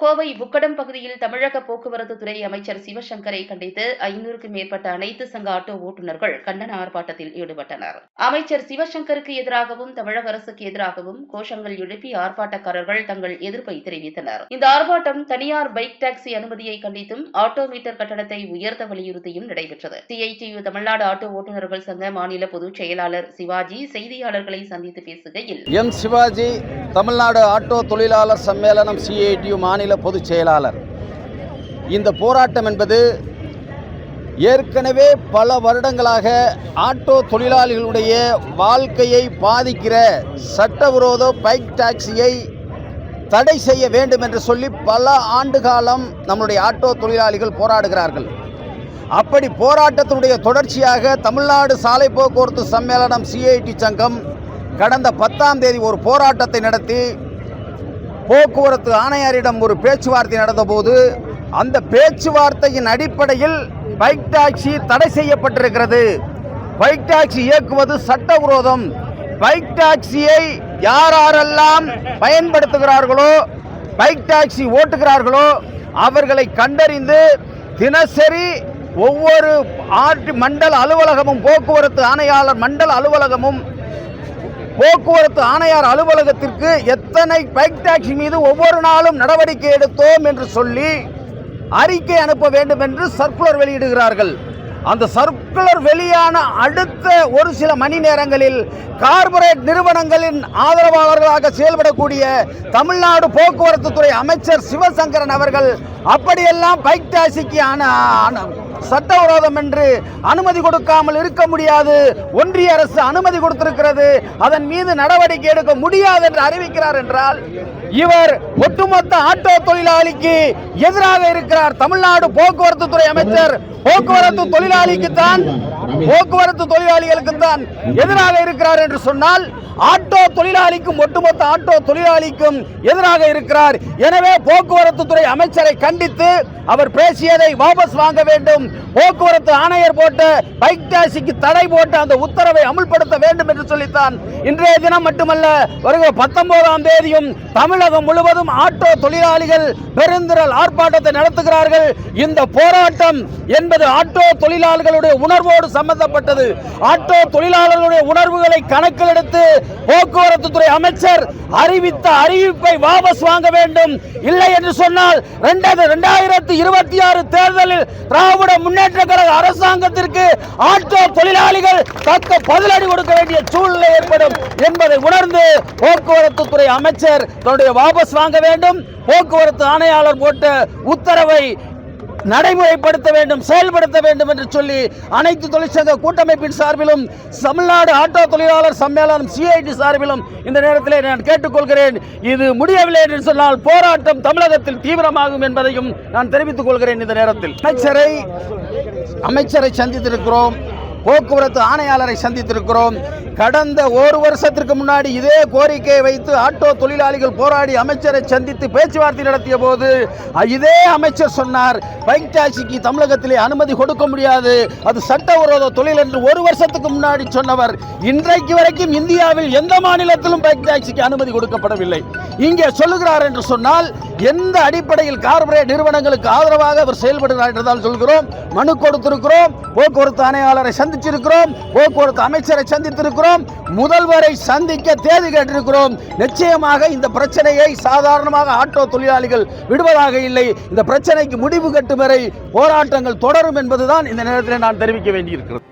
கோவை புக்கடம் பகுதியில் தமிழக போக்குவரத்து துறை அமைச்சர் சிவசங்கரை கண்டித்து ஐநூறுக்கும் மேற்பட்ட அனைத்து சங்க ஆட்டோ ஓட்டுநர்கள் கண்டன ஆர்ப்பாட்டத்தில் ஈடுபட்டனர். அமைச்சர் சிவசங்கருக்கு எதிராகவும் தமிழக அரசுக்கு எதிராகவும் கோஷங்கள் எழுப்பி ஆர்ப்பாட்டக்காரர்கள் தங்கள் எதிர்ப்பை தெரிவித்தனர். இந்த ஆர்ப்பாட்டம் தனியார் பைக் டாக்ஸி அனுமதியை கண்டித்தும் ஆட்டோ மீட்டர் கட்டணத்தை உயர்த்த வலியுறுத்தியும் நடைபெற்றது. சிஐடியு தமிழ்நாடு ஆட்டோ ஓட்டுநர்கள் சங்க மாநில பொதுச் செயலாளர் சிவாஜி செய்தியாளர்களை சந்தித்து பேசுகையில் எம் சிவாஜி தமிழ்நாடு ஆட்டோ தொழிலாளர் சம்மேளனம் சிஐடியு மாநில பொதுச் செயலாளர். இந்த போராட்டம் என்பது ஏற்கனவே பல வருடங்களாக ஆட்டோ தொழிலாளிகளுடைய வாழ்க்கையை பாதிக்கிற சட்டவிரோத பைக் டாக்ஸியை தடை செய்ய வேண்டும் என்று சொல்லி பல ஆண்டு காலம் நம்முடைய ஆட்டோ தொழிலாளிகள் போராடுகிறார்கள். அப்படி போராட்டத்தினுடைய தொடர்ச்சியாக தமிழ்நாடு சாலை போக்குவரத்து சம்மேளனம் சிஐடி சங்கம் கடந்த பத்தாம் தேதி ஒரு போராட்டத்தை நடத்தி போக்குவரத்து ஆணையரிடம் ஒரு பேச்சுவார்த்தை நடந்தபோது அந்த பேச்சுவார்த்தையின் அடிப்படையில் பைக் டாக்ஸி தடை செய்யப்பட்டிருக்கிறது. பைக் டாக்ஸி இயக்குவது சட்டவிரோதம் பைக் டாக்ஸியை யாரெல்லாம் பயன்படுத்துகிறார்களோ பைக் டாக்ஸி ஓட்டுகிறார்களோ அவர்களை கண்டறிந்து தினசரி ஒவ்வொரு ஆர்டி மண்டல அலுவலகமும் போக்குவரத்து ஆணையாளர் மண்டல அலுவலகமும் போக்குவரத்து ஆணையார் அலுவலகத்திற்கு எத்தனை பைக் டாக்ஸி மீது ஒவ்வொரு நாளும் நடவடிக்கை எடுத்தோம் என்று சொல்லி அறிக்கை அனுப்ப வேண்டும் என்று சர்க்குலர் வெளியிடுகிறார்கள். அந்த சர்க்குலர் வெளியான அடுத்த ஒரு சில மணி நேரங்களில் கார்ப்பரேட் நிறுவனங்களின் ஆதரவாளர்களாக செயல்படக்கூடிய தமிழ்நாடு போக்குவரத்து துறை அமைச்சர் சிவசங்கரன் அவர்கள் அப்படியெல்லாம் பைக் டாக்ஸிக்கு ஆன- சட்டவிரோதம் என்று அனுமதி கொடுக்காமல் இருக்க முடியாது. ஒன்றிய அரசு அனுமதி கொடுத்திருக்கிறது. அதன் மீது நடவடிக்கை எடுக்க முடியாது என்று அறிவிக்கிறார் என்றால் இவர் ஒட்டுமொத்த ஆட்டோ தொழிலாளிக்கு எதிராக இருக்கிறார். தமிழ்நாடு போக்குவரத்து துறை அமைச்சர் போக்குவரத்து தொழிலாளிக்கு தான் போக்குவரத்து தொழிலாளிகளுக்கு தான் எதிராக இருக்கிறார் என்று சொன்னால் ஆட்டோ தொழிலாளிக்கும் ஒட்டுமொத்த ஆட்டோ தொழிலாளிக்கும் எதிராக இருக்கிறார். எனவே போக்குவரத்து துறை அமைச்சரை கண்டித்து அவர் பேசியதை வாபஸ் வாங்க வேண்டும். போக்குவரத்து ஆணையர் போட்ட பைக் டாக்ஸிக்கு தடை போட்டு அந்த உத்தரவை அமுல்படுத்த வேண்டும் என்று சொல்லித்தான். இன்றைய தினம் மட்டுமல்ல வருகிற பத்தொன்பதாம் தேதியும் தமிழகம் முழுவதும் ஆட்டோ தொழிலாளிகள் பெருந்திரல் ஆர்ப்பாட்டத்தை நடத்துகிறார்கள். இந்த போராட்டம் என்பது ஆட்டோ தொழிலாளர்களுடைய உணர்வோடு சம்பந்தப்பட்டது. ஆட்டோ தொழிலாளர்களுடைய உணர்வுகளை கணக்கில் எடுத்து போக்குவரத்து துறை அமைச்சர் அறிவித்த அறிவிப்பை வாபஸ் வாங்க வேண்டும். இல்லை என்று சொன்னால் இரண்டாயிரத்தி இருபத்தி ஆறு தேர்தலில் திராவிட முன்னேற்ற கழக அரசாங்கத்திற்கு ஆட்டோ தொழிலாளிகள் தக்க பதிலடி கொடுக்க வேண்டிய சூழ்நிலை ஏற்படும் என்பதை உணர்ந்து போக்குவரத்து துறை அமைச்சர் தன்னுடைய வாபஸ் வாங்க வேண்டும். போக்குவரத்து ஆணையாளர் போட்ட உத்தரவை நடைமுறைப்படுத்த வேண்டும் செயல்படுத்த வேண்டும் என்று சொல்லி அனைத்து தொழிற்சங்க கூட்டமைப்பின் சார்பிலும் தமிழ்நாடு ஆட்டோ தொழிலாளர் சம்மேளனம் சிஐடி சார்பிலும் இந்த நேரத்தில் நான் கேட்டுக்கொள்கிறேன். இது முடியவில்லை என்று சொன்னால் போராட்டம் தமிழகத்தில் தீவிரமாகும் என்பதையும் நான் தெரிவித்துக் கொள்கிறேன் இந்த நேரத்தில். அமைச்சரை அமைச்சரை சந்தித்திருக்கிறோம். போக்குவரத்து ஆணையாளரை சந்தித்திருக்கிறோம். கடந்த ஒரு வருஷத்திற்கு முன்னாடி இதே கோரிக்கையை வைத்து ஆட்டோ தொழிலாளிகள் போராடி அமைச்சரை சந்தித்து பேச்சுவார்த்தை நடத்திய போது இதே அமைச்சர் சொன்னார் பைக் டாக்ஸிக்கு தமிழகத்திலே அனுமதி கொடுக்க முடியாது அது சட்டவிரோத தொழில் என்று ஒரு வருஷத்துக்கு முன்னாடி சொன்னவர். இன்றைக்கு வரைக்கும் இந்தியாவில் எந்த மாநிலத்திலும் பைக் டாக்ஸிக்கு அனுமதி கொடுக்கப்படவில்லை. இங்கே சொல்லுகிறார் என்று சொன்னால் எந்த அடிப்படையில் கார்பரேட் நிறுவனங்களுக்கு ஆதரவாக அவர் செயல்படுகிறார் என்றுதான் சொல்கிறோம். மனு கொடுத்திருக்கிறோம் போக்குவரத்து ஆணையாளரை சந்திச்சிருக்கிறோம் போக்குவரத்து அமைச்சரை சந்தித்திருக்கிறோம். முதல்வரை சந்திக்க தேதி கேட்டிருக்கிறோம். நிச்சயமாக இந்த பிரச்சனையை சாதாரணமாக ஆட்டோ தொழிலாளிகள் விடுவதாக இல்லை. இந்த பிரச்சனைக்கு முடிவு கட்டும் வரை போராட்டங்கள் தொடரும் என்பதுதான் இந்த நேரத்தில் நான் தெரிவிக்க வேண்டியிருக்கிறது.